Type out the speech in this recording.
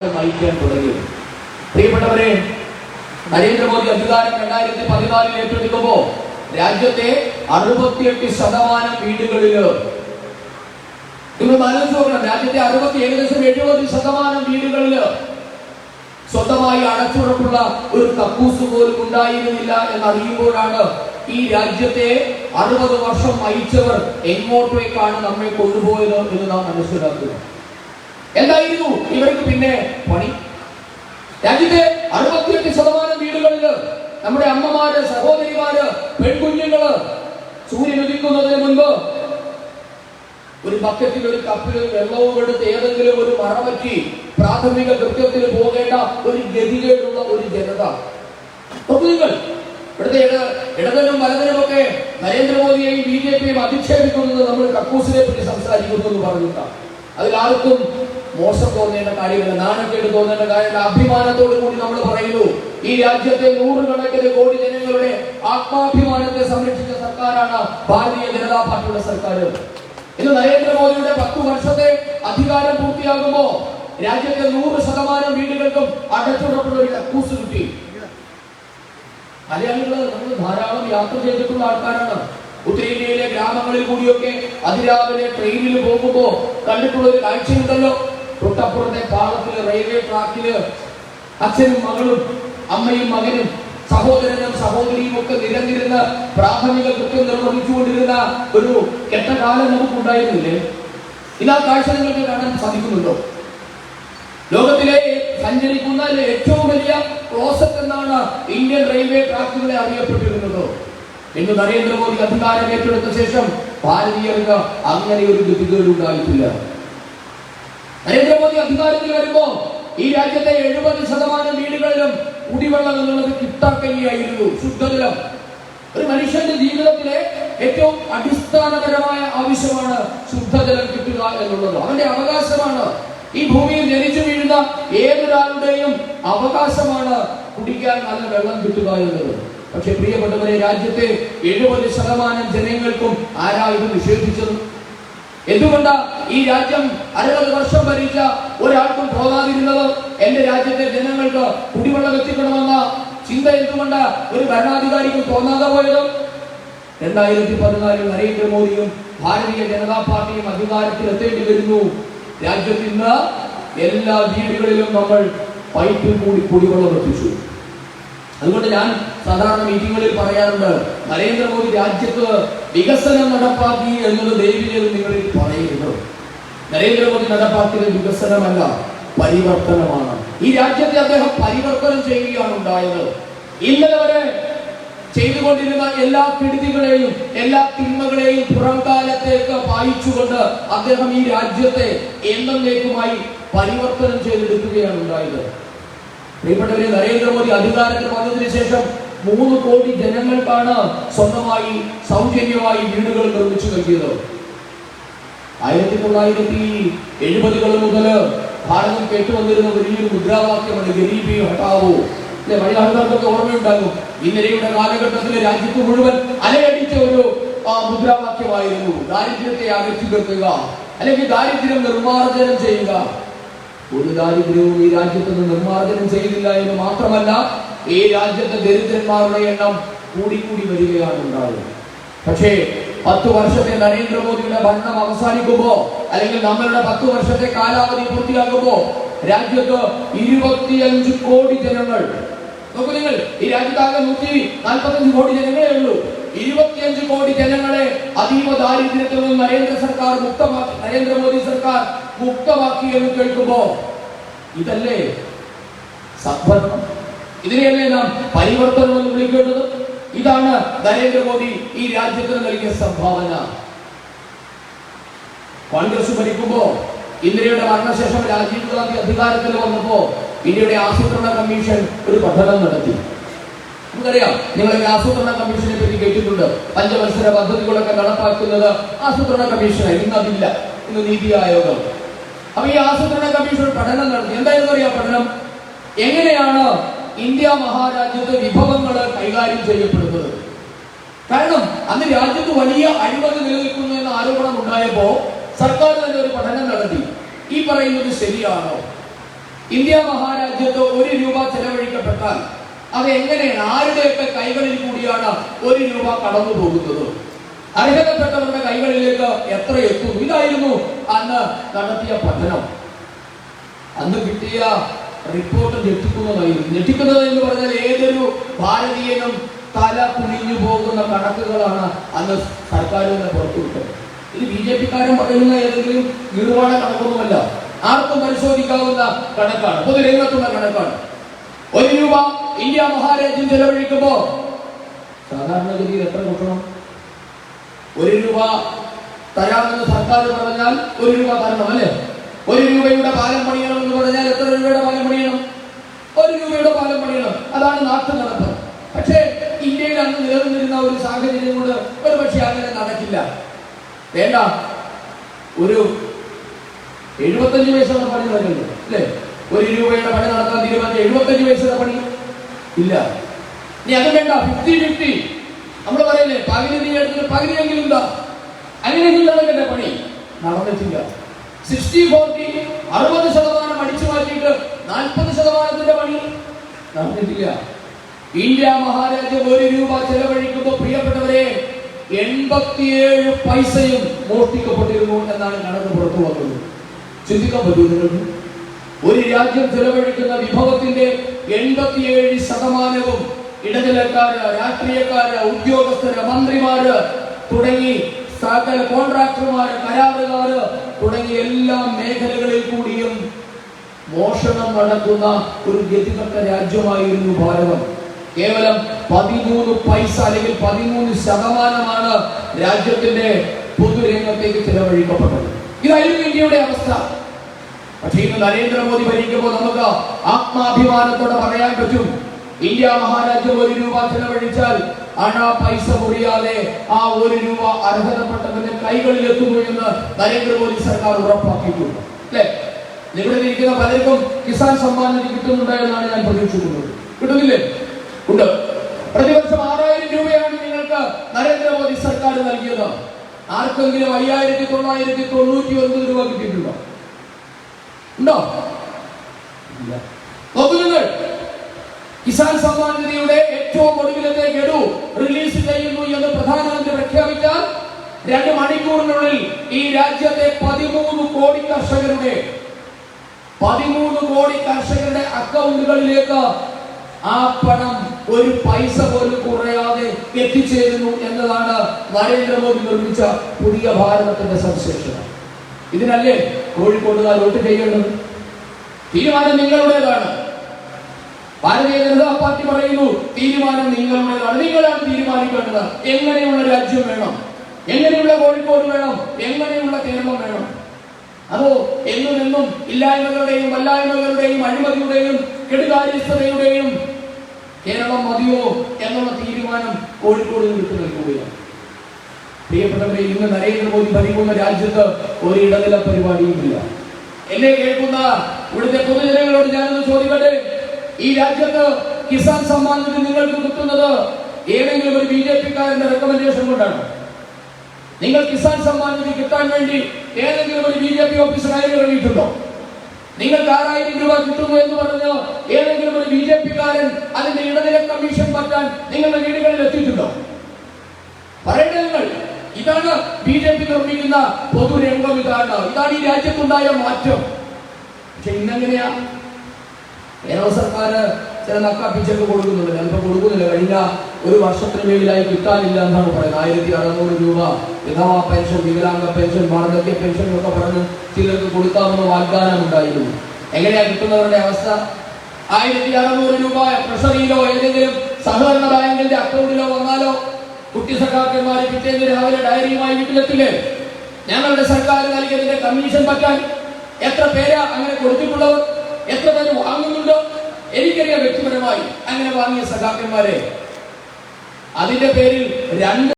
നയിക്കാൻ തുടങ്ങി. പ്രിയപ്പെട്ടവരെ നരേന്ദ്രമോദി അധികാരം രണ്ടായിരത്തി പതിനാലിൽ ഏറ്റെടുക്കുമ്പോൾ രാജ്യത്തെ അറുപത്തിയെട്ട് ശതമാനം വീടുകളിൽ നിങ്ങൾ നോക്കണം രാജ്യത്തെ അറുപത്തി ഏകദേശം എഴുപത് ശതമാനം വീടുകളിൽ സ്വന്തമായി അടച്ചുറപ്പുള്ള ഒരു കക്കൂസ് പോലും ഉണ്ടായിരുന്നില്ല എന്നറിയുമ്പോഴാണ് ഈ രാജ്യത്തെ അറുപത് വർഷം നയിച്ചവർ എങ്ങോട്ടേക്കാണ് നമ്മെ കൊണ്ടുപോയത് എന്ന് നാം മനസ്സിലാക്കുക. എന്തായിരുന്നു? ഇവർക്ക് പിന്നെ പണി? രാജ്യത്തെ അറുപത്തിയെട്ട് ശതമാനം വീടുകളിൽ നമ്മുടെ അമ്മമാര് സഹോദരിമാര് പെൺകുഞ്ഞുങ്ങൾ സൂര്യൻ ഉദിക്കുന്നതിന് മുൻപ് ഒരു ബക്കറ്റിൽ ഒരു കപ്പിൽ വെള്ളവും എടുത്ത് ഏതെങ്കിലും ഒരു മറവറ്റി പ്രാഥമിക കൃത്യത്തിന് പോകേണ്ട ഒരു ഗതികേടുള്ള ഒരു ജനത. നിങ്ങൾ ഇവിടുത്തെ ഇട വലതനും ഒക്കെ നരേന്ദ്രമോദിയെയും ബി ജെ പിയും അധിക്ഷേപിക്കുന്നത് നമ്മൾ കക്കൂസിനെ പറ്റി സംസാരിക്കുന്നു എന്ന് പറഞ്ഞിട്ടാണ്. അതിലാർക്കും മോശം തോന്നേണ്ട കാര്യമില്ല. നാണക്കേട് തോന്നേണ്ട കാര്യമില്ല. അഭിമാനത്തോടു കൂടി നമ്മൾ പറയുന്നു. ഈ രാജ്യത്തെ നൂറുകണക്കിന് കോടി ജനങ്ങളുടെ ആത്മാഭിമാനത്തെ സംരക്ഷിച്ച സർക്കാരാണ് ഭാരതീയ ജനതാ പാർട്ടിയുടെ സർക്കാർ ഇന്ന് നരേന്ദ്രമോദിയുടെ പത്ത് വർഷത്തെ അധികാരം പൂർത്തിയാകുമ്പോ രാജ്യത്തെ നൂറ് ശതമാനം വീടുകൾക്കും അടച്ചുറപ്പുള്ള ഒരു കക്കൂസ് കിട്ടി. മലയാളികൾ നമ്മൾ ധാരാളം യാത്ര ചെയ്തിട്ടുള്ള ആൾക്കാരാണ്. ഉത്തരേന്ത്യയിലെ ഗ്രാമങ്ങളിൽ കൂടിയൊക്കെ അതിരാവിലെ ട്രെയിനിൽ പോകുമ്പോ കണ്ടിട്ടുള്ള ഒരു കാഴ്ചയുണ്ടല്ലോ. തൊട്ടപ്പുറത്തെ പാളത്തിൽ റെയിൽവേ ട്രാക്കിൽ അച്ഛനും മകളും അമ്മയും മകനും സഹോദരനും സഹോദരിയും ഒക്കെ നിരന്നിരുന്ന് പ്രാഥമിക കൃത്യം നിർവഹിച്ചുകൊണ്ടിരുന്ന ഒരു കെട്ടകാലം നമുക്കുണ്ടായിരുന്നില്ലേ? ഇതാ കാഴ്ച നിങ്ങൾക്ക് കാണാൻ സാധിക്കുന്നുണ്ടോ? ലോകത്തിലെ സഞ്ചരിക്കുന്ന ഏറ്റവും വലിയ ക്ലോസറ്റ് എന്നാണ് ഇന്ത്യൻ റെയിൽവേ ട്രാക്കുകളെ അറിയപ്പെട്ടിരുന്നത്. ഇന്ന് നരേന്ദ്രമോദി അധികാരം ഏറ്റെടുത്ത ശേഷം ഭാരതീയർക്ക് അങ്ങനെ ഒരു ഗതികേട് ഉണ്ടായിട്ടില്ല നരേന്ദ്രമോദി അധികാരത്തിൽ വരുമ്പോ ഈ രാജ്യത്തെ എഴുപത് ശതമാനം വീടുകളിലും കുടിവെള്ളം എന്നുള്ളത് കിട്ടാക്കലിയായിരുന്നു ശുദ്ധജലം. ഒരു മനുഷ്യന്റെ ജീവിതത്തിലെ ഏറ്റവും അടിസ്ഥാനപരമായ ആവശ്യമാണ് ശുദ്ധജലം കിട്ടുക എന്നുള്ളത്. അവന്റെ അവകാശമാണ്. ഈ ഭൂമിയിൽ ജനിച്ചു വീഴുന്ന ഏതൊരാളുടെയും അവകാശമാണ് കുടിക്കാൻ നല്ല വെള്ളം കിട്ടുക എന്നത് പക്ഷെ പ്രിയപ്പെട്ടവരെ രാജ്യത്തെ എഴുപത് ശതമാനം ജനങ്ങൾക്കും ആരാ ഇത് നിഷേധിച്ചത്? എന്തുകൊണ്ടാ ഈ രാജ്യം അറുപത് വർഷം ഭരിച്ച ഒരാൾക്കും പോകാതിരുന്നത്? എന്റെ രാജ്യത്തെ ജനങ്ങൾക്ക് കുടിവെള്ളം എത്തിക്കണമെന്ന ചിന്ത എന്തുകൊണ്ട് ഒരു ഭരണാധികാരിക്ക് തോന്നാതെ പോയത്? രണ്ടായിരത്തി പതിനാലിൽ നരേന്ദ്രമോദിയും ഭാരതീയ ജനതാ പാർട്ടിയും അധികാരത്തിൽ എത്തേണ്ടി വരുന്നു. രാജ്യത്ത് ഇന്ന് എല്ലാ വീടുകളിലും നമ്മൾ പൈപ്പിൽ കൂടി കുടിവെള്ളം എത്തിച്ചു. അതുകൊണ്ട് ഞാൻ സാധാരണ മീറ്റിങ്ങുകളിൽ പറയാറുണ്ട് നരേന്ദ്രമോദി രാജ്യത്ത് വികസനം നടപ്പാക്കി എന്നൊരു ദൈവികത നിങ്ങളിൽ പറയുന്നു. നരേന്ദ്രമോദി നടപ്പാക്കിയത് വികസനമല്ല പരിവർത്തനമാണ്. ഈ രാജ്യത്തെ അദ്ദേഹം പരിവർത്തനം ചെയ്യുകയാണ് ഉണ്ടായത്. ഇന്നലെ വരെ ചെയ്തുകൊണ്ടിരുന്ന എല്ലാ കെടുതികളെയും എല്ലാ തിന്മകളെയും പുറംകാലത്തേക്ക് വായിച്ചുകൊണ്ട് അദ്ദേഹം ഈ രാജ്യത്തെ എന്നേക്കുമായി പരിവർത്തനം ചെയ്തെടുക്കുകയാണ് ഉണ്ടായത്. പ്രിയപ്പെട്ടവരെ നരേന്ദ്രമോദി അധികാരത്തിൽ വന്നതിന് ശേഷം മൂന്ന് കോടി ജനങ്ങൾക്കാണ് സ്വന്തമായി സൗജന്യമായി വീടുകൾ നിർമ്മിച്ചു നൽകിയത്. ആയിരത്തി തൊള്ളായിരത്തി എഴുപതുകൾ മുതൽ ഭാരതം കേട്ടുവന്നിരുന്ന വലിയൊരു മുദ്രാവാക്യമാണ് ഗരീബി ഹട്ടാവോ അല്ലെ ഓർമ്മയുണ്ടാകും. ഇന്നലെയുടെ കാലഘട്ടത്തിൽ രാജ്യത്ത് മുഴുവൻ അലയടിച്ച ഒരു മുദ്രാവാക്യമായിരുന്നു. ദാരിദ്ര്യത്തെ അകറ്റി നിർത്തുക അല്ലെങ്കിൽ ദാരിദ്ര്യം നിർമ്മാർജനം ചെയ്യുക. ഒരു ദാരിദ്ര്യവും ഈ രാജ്യത്ത് നിന്ന് നിർമ്മാർജനം ചെയ്തില്ല എന്ന് മാത്രമല്ല ഈ രാജ്യത്തെ ദരിദ്രന്മാരുടെ എണ്ണം കൂടിക്കൂടി വരികയാണ് ഉണ്ടാവുക. പക്ഷേ പത്ത് വർഷത്തെ നരേന്ദ്രമോദിയുടെ ഭരണം അവസാനിക്കുമ്പോ അല്ലെങ്കിൽ നമ്മളുടെ പത്ത് വർഷത്തെ കാലാവധി പൂർത്തിയാകുമ്പോ രാജ്യത്ത് ഇരുപത്തിയഞ്ച് കോടി ജനങ്ങൾ നോക്കൂ നിങ്ങൾ ഈ രാജ്യത്താകെ നൂറ്റി നാൽപ്പത്തഞ്ച് കോടി ജനങ്ങളേ ഉള്ളൂ. ഇരുപത്തിയഞ്ച് കോടി ജനങ്ങളെ അതീവ ദാരിദ്ര്യത്തിൽ നിന്ന് നരേന്ദ്ര സർക്കാർ മുക്തമാക്കി നരേന്ദ്രമോദി സർക്കാർ മുക്തമാക്കി എന്ന് കേൾക്കുമ്പോ ഇതല്ലേ സദ്ഭരണം? ഇതിനെയല്ലേ നാം പരിവർത്തനം എന്ന് വിളിക്കേണ്ടത്? ഇതാണ് നരേന്ദ്രമോദി ഈ രാജ്യത്തിന് നൽകിയ സംഭാവന. കോൺഗ്രസ് ഭരിക്കുമ്പോ ഇന്ദിരയുടെ മരണശേഷം രാജീവ് ഗാന്ധി അധികാരത്തിൽ വന്നപ്പോ ഇന്ത്യയുടെ ആസൂത്രണ കമ്മീഷൻ ഒരു പഠനം നടത്തി. നമുക്കറിയാം നിങ്ങളൊക്കെ ആസൂത്രണ കമ്മീഷനെ പറ്റി കേട്ടിട്ടുണ്ട്. പഞ്ചവത്സര പദ്ധതികളൊക്കെ നടപ്പാക്കുന്നത് ആസൂത്രണ കമ്മീഷനായി ഇന്ന് അതില്ല. ഇന്ന് നീതി ആയോഗം. അപ്പൊ ഈ ആസൂത്രണ കമ്മീഷൻ പഠനം നടത്തി. എന്തായിരുന്നു അറിയാം പഠനം? എങ്ങനെയാണ് ഇന്ത്യ മഹാരാജ്യത്തെ വിഭവങ്ങൾ കൈകാര്യം ചെയ്യപ്പെടുന്നത്. കാരണം അന്ന് രാജ്യത്ത് വലിയ അഴിമതി നിലനിൽക്കുന്നു എന്ന ആരോപണം ഉണ്ടായപ്പോ സർക്കാർ തന്നെ ഒരു പഠനം നടത്തി. ഈ പറയുന്നത് ശരിയാണോ? ഇന്ത്യ മഹാരാജ്യത്ത് ഒരു രൂപ ചെലവഴിക്കപ്പെട്ടാൽ അത് എങ്ങനെയാണ്? ആരുടെയൊക്കെ കൈകളിൽ കൂടിയാണ് ഒരു രൂപ കടന്നു പോകുന്നത്? അർഹതപ്പെട്ടവരുടെ കൈകളിലേക്ക് എത്ര എത്തും ഇതായിരുന്നു അന്ന് നടത്തിയ പഠനം. അന്ന് കിട്ടിയ റിപ്പോർട്ട് ഞെട്ടിക്കുന്നതായിരുന്നു ഞെട്ടിക്കുന്നത് എന്ന് പറഞ്ഞാൽ ഏതൊരു ഭാരതീയനും തല കുനിഞ്ഞു പോകുന്ന കണക്കുകളാണ് അന്ന് സർക്കാർ തന്നെ പുറത്തുവിട്ടത്. ഇത് ബി ജെ പിക്കാരൻ പറയുന്ന ഏതെങ്കിലും നിർവാണ കണക്കൊന്നുമല്ല. ആർക്കും പരിശോധിക്കാവുന്ന കണക്കാണ്. പൊതുരംഗത്തുള്ള കണക്കാണ്. ഒരു രൂപ ഇന്ത്യ മഹാരാജ്യം ചെലവഴിക്കുമ്പോ സാധാരണഗതിയിൽ എത്ര കൊടുക്കണം ഒരു രൂപ തരാമെന്ന് സർക്കാർ പറഞ്ഞാൽ ഒരു രൂപ തരണം അല്ലേ? ഒരു രൂപയുടെ പാലം എന്ന് പറഞ്ഞാൽ എത്ര രൂപയുടെ പാലം പണിയണം ഒരു രൂപയുടെ പാലം പണിയണം അതാണ് നാട്ടു നടപ്പ് പക്ഷേ ഇന്ത്യയിൽ അന്ന് ഒരു സാഹചര്യം കൊണ്ട് ഒരു പക്ഷേ അങ്ങനെ നടക്കില്ല. വേണ്ട. ഒരു എഴുപത്തഞ്ച് പൈസയുടെ പണി നടക്കുന്നു അല്ലേ? ഒരു രൂപയുടെ പണി നടത്താൻ തീരുമാനിച്ച എഴുപത്തഞ്ച് പൈസയുടെ പണി ഇല്ല. നീ അത് വേണ്ട. ഫിഫ്റ്റി ഫിഫ്റ്റി നമ്മൾ പറയുന്നേ പകുതി നീ എടുത്തിട്ട് പകുതിയെങ്കിലും എന്താ അങ്ങനെയെങ്കിലും നടക്കട്ടെ പണി നടന്നിട്ടില്ല. സിക്സ്റ്റി ഫോർട്ടി അറുപത് ശതമാനം അടിച്ചു മാറ്റിയിട്ട് നാൽപ്പത് ശതമാനത്തിന്റെ പണി നടന്നിട്ടില്ല. ഇന്ത്യ മഹാരാജ്യം ഒരു രൂപ ചെലവഴിക്കുമ്പോൾ പ്രിയപ്പെട്ടവരെ എൺപത്തിയേഴ് പൈസയും മോഷ്ടിക്കപ്പെട്ടിരുന്നു എന്നാണ് കണക്ക് പുറത്തു വന്നത്. ചിന്തിക്കാൻ പറ്റൂ ഒരു രാജ്യം ചെലവഴിക്കുന്ന വിഭവത്തിന്റെ എൺപത്തിയേഴ് ശതമാനവും ഇടനിലക്കാര് രാഷ്ട്രീയക്കാര് ഉദ്യോഗസ്ഥര് മന്ത്രിമാര് തുടങ്ങി സകല കോൺട്രാക്ടർമാര് കരാറുകാര് തുടങ്ങി എല്ലാ മേഖലകളിൽ കൂടിയും മോഷണം നടക്കുന്ന ഒരു ഗതികെട്ട രാജ്യമായിരുന്നു ഭാരതം. കേവലം പതിമൂന്ന് പൈസ അല്ലെങ്കിൽ പതിമൂന്ന് ശതമാനമാണ് രാജ്യത്തിന്റെ പൊതുരംഗത്തേക്ക് ചെലവഴിക്കപ്പെട്ടത്. ഇതായിരുന്നു ഇന്ത്യയുടെ അവസ്ഥ. പക്ഷേ ഇന്ന് നരേന്ദ്രമോദി ഭരിക്കുമ്പോൾ നമുക്ക് ആത്മാഭിമാനത്തോടെ പറയാൻ പറ്റും. ഇന്ത്യ മഹാരാജ്യം ഒരു രൂപ ചെലവഴിച്ചാൽ അണ പൈസ മുറിയാതെ ആ ഒരു രൂപ അർഹതപ്പെട്ടവന്റെ കൈകളിൽ എത്തുന്നു എന്ന് നരേന്ദ്രമോദി സർക്കാർ ഉറപ്പാക്കിയിട്ടുണ്ട്. അല്ലെ? ഇവിടെ ഇരിക്കുന്ന പലർക്കും കിസാൻ സമ്മാനം കിട്ടുന്നുണ്ടായെന്നാണ് ഞാൻ പ്രതീക്ഷിക്കുന്നത്. കിട്ടുന്നില്ലേ? ഉണ്ട്. പ്രതിവർഷം ആറായിരം രൂപയാണ് നിങ്ങൾക്ക് നരേന്ദ്രമോദി സർക്കാർ നൽകിയത്. ആർക്കെങ്കിലും അയ്യായിരത്തി തൊള്ളായിരത്തി തൊണ്ണൂറ്റി ഒൻപത് രൂപ കിട്ടിയിട്ടുണ്ടോ? ഉണ്ടോ? ഇല്ല. കിസാൻ സമ്മാൻ നിധിയുടെ ഏറ്റവും ഒടുവിലത്തെ ഗഡു റിലീസ് ചെയ്യുന്നു എന്ന് പ്രധാനമന്ത്രി പ്രഖ്യാപിച്ച രണ്ട് മണിക്കൂറിനുള്ളിൽ ഈ രാജ്യത്തെ പതിമൂന്ന് കോടി കർഷകരുടെ പതിമൂന്ന് കോടി കർഷകരുടെ അക്കൗണ്ടുകളിലേക്ക് ആ പണം ഒരു പൈസ പോലും കുറയാതെ എത്തിച്ചേരുന്നു എന്നതാണ് നരേന്ദ്രമോദി നിർമ്മിച്ച പുതിയ ഭാരതത്തിന്റെ സവിശേഷത. ഇതിനല്ലേ കോഴിക്കോട്ടുകാർ വോട്ട് ചെയ്യേണ്ടത്? തീരുമാനം നിങ്ങളുടേതാണ്. ഭാരതീയ ജനതാ പാർട്ടി പറയുന്നു തീരുമാനം നിങ്ങളുടേതാണ്. നിങ്ങളാണ് തീരുമാനിക്കേണ്ടത്. എങ്ങനെയുള്ള രാജ്യം വേണം? എങ്ങനെയുള്ള കോഴിക്കോട് വേണം? എങ്ങനെയുള്ള കേരളം വേണം? അതോ എന്നും എന്നും ഇല്ലായ്മകളുടെയും വല്ലായ്മകളുടെയും അഴിമതിയുടെയും കെടുകാര്യസ്ഥതയുടെയും കേരളം മതിയോ എന്നുള്ള തീരുമാനം കോഴിക്കോട് വിട്ടു നിൽക്കുകയാണ്. പ്രിയപ്പെട്ടവരെ ഇന്ന് നരേന്ദ്രമോദി ഭരിക്കുന്ന രാജ്യത്ത് ഒരു ഇടനില പരിപാടിയുമില്ല. എന്നെ കേൾക്കുന്ന ഇവിടുത്തെ പൊതുജനങ്ങളോട് ഞാനൊന്ന് ചോദിക്കട്ടെ? ഈ രാജ്യത്ത് കിസാൻ സമ്മാനത്തിന് നിങ്ങൾക്ക് കിട്ടുന്നത് ഏതെങ്കിലും ഒരു ബി ജെ പിക്കാരന്റെ റെക്കമെൻഡേഷൻ കൊണ്ടാണ്? നിങ്ങൾ കിസാൻ സമ്മാനത്തിന് കിട്ടാൻ വേണ്ടി ഏതെങ്കിലും ഒരു ബി ജെ പി ഓഫീസർ ആറായിരം രൂപ കിട്ടുന്നു എന്ന് പറഞ്ഞ്? ഏതെങ്കിലും ഒരു ബി ജെ പിക്കാരൻ അതിന്റെ ഇടനില കമ്മീഷൻ പറ്റാൻ നിങ്ങളുടെ വീടുകളിൽ എത്തിയിട്ടുണ്ടോ? പറയട്ടെ നിങ്ങൾ. ഇതാണ് ബി ജെ പി നിർമ്മിക്കുന്ന പൊതുരംഗം ഇതാണ്. ഇതാണ് ഈ രാജ്യത്തുണ്ടായ മാറ്റം. പക്ഷെ ഇന്നെങ്ങനെയാ? കേരള സർക്കാർ ചില നക്കാപ്പിച്ചൊക്കെ കൊടുക്കുന്നുണ്ട്. ചിലപ്പോൾ കൊടുക്കുന്നില്ല. കഴിഞ്ഞ ഒരു വർഷത്തിന് മേലിലായി കിട്ടാനില്ല എന്നാണ് പറയുന്നത്. ആയിരത്തി അറുന്നൂറ് രൂപ വിധവാ പെൻഷൻ വികലാംഗ പെൻഷൻ വാർദ്ധക്യ പെൻഷൻ എന്നൊക്കെ പറഞ്ഞ് ചിലർക്ക് കൊടുക്കാമെന്ന് വാഗ്ദാനം ഉണ്ടായിരുന്നു എങ്ങനെയാ കിട്ടുന്നവരുടെ അവസ്ഥ? ആയിരത്തി അറുന്നൂറ് രൂപ ട്രഷറിയിലോ ഏതെങ്കിലും സഹകരണ ബാങ്കിന്റെ അക്കൗണ്ടിലോ വന്നാലോ കുട്ടി സഖാക്കന്മാരെ പിറ്റേന്ന് രാവിലെ ഡയറിയുമായി വീട്ടിലെത്തില്ലേ? ഞങ്ങളുടെ സർക്കാർ നൽകിയതിന്റെ കമ്മീഷൻ പറ്റാൻ എത്ര പേരാ അങ്ങനെ കൊടുത്തിട്ടുള്ളവർ എത്ര പേര് വാങ്ങുന്നുണ്ടോ? എനിക്കറിയാം വ്യക്തിപരമായി അങ്ങനെ വാങ്ങിയ സഖാക്കന്മാരെ. അതിന്റെ പേരിൽ രണ്ട്